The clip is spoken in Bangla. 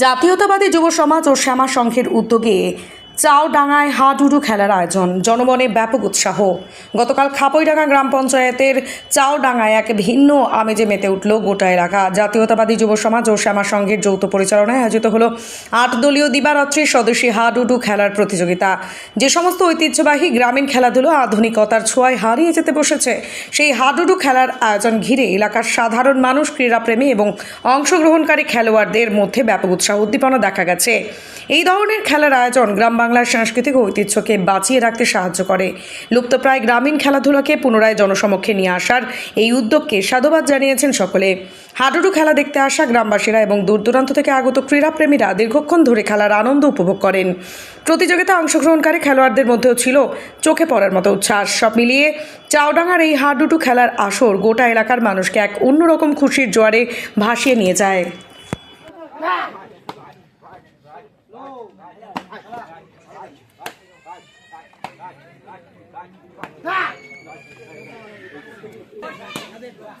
জাতীয়তাবাদী যুব সমাজ ও শ্যামা সংঘের উদ্যোগে চাওডাঙ্গায় হাডুডু খেলার আয়োজন। জনমনে ব্যাপক উৎসাহ। গতকাল খাপইডাঙ্গা গ্রাম পঞ্চায়েতের চাওডাঙ্গায় এক ভিন্ন আমেজে মেতে উঠল গোটা এলাকা। জাতীয়তাবাদী যুব সমাজ ও শ্যামা সংঘের যৌথ পরিচালনায় আয়োজিত হলো আট দলীয় দিবারাত্রির স্বদেশী হাডুডু খেলার প্রতিযোগিতা। যে সমস্ত ঐতিহ্যবাহী গ্রামীণ খেলাধুলো আধুনিকতার ছোঁয়ায় হারিয়ে যেতে বসেছে, সেই হাডুডু খেলার আয়োজন ঘিরে এলাকার সাধারণ মানুষ, ক্রীড়াপ্রেমী এবং অংশগ্রহণকারী খেলোয়াড়দের মধ্যে ব্যাপক উৎসাহ উদ্দীপনা দেখা গেছে। এই ধরনের খেলার আয়োজন গ্রাম বাংলার সাংস্কৃতিক ঐতিহ্যকে বাঁচিয়ে রাখতে সাহায্য করে। লুপ্তপ্রায় গ্রামীণ খেলাধুলাকে পুনরায় জনসমক্ষে নিয়ে আসার এই উদ্যোগকে সাধুবাদ জানিয়েছেন সকলে। হাডুডু খেলা দেখতে আসা গ্রামবাসীরা এবং দূর দূরান্ত থেকে আগত ক্রীড়াপ্রেমীরা দীর্ঘক্ষণ ধরে খেলার আনন্দ উপভোগ করেন। প্রতিযোগিতায় অংশগ্রহণকারী খেলোয়াড়দের মধ্যেও ছিল চোখে পড়ার মতো উচ্ছ্বাস। সব মিলিয়ে চাওডাঙ্গার এই হাডুডু খেলার আসর গোটা এলাকার মানুষকে এক অন্যরকম খুশির জোয়ারে ভাসিয়ে নিয়ে যায়। Hey!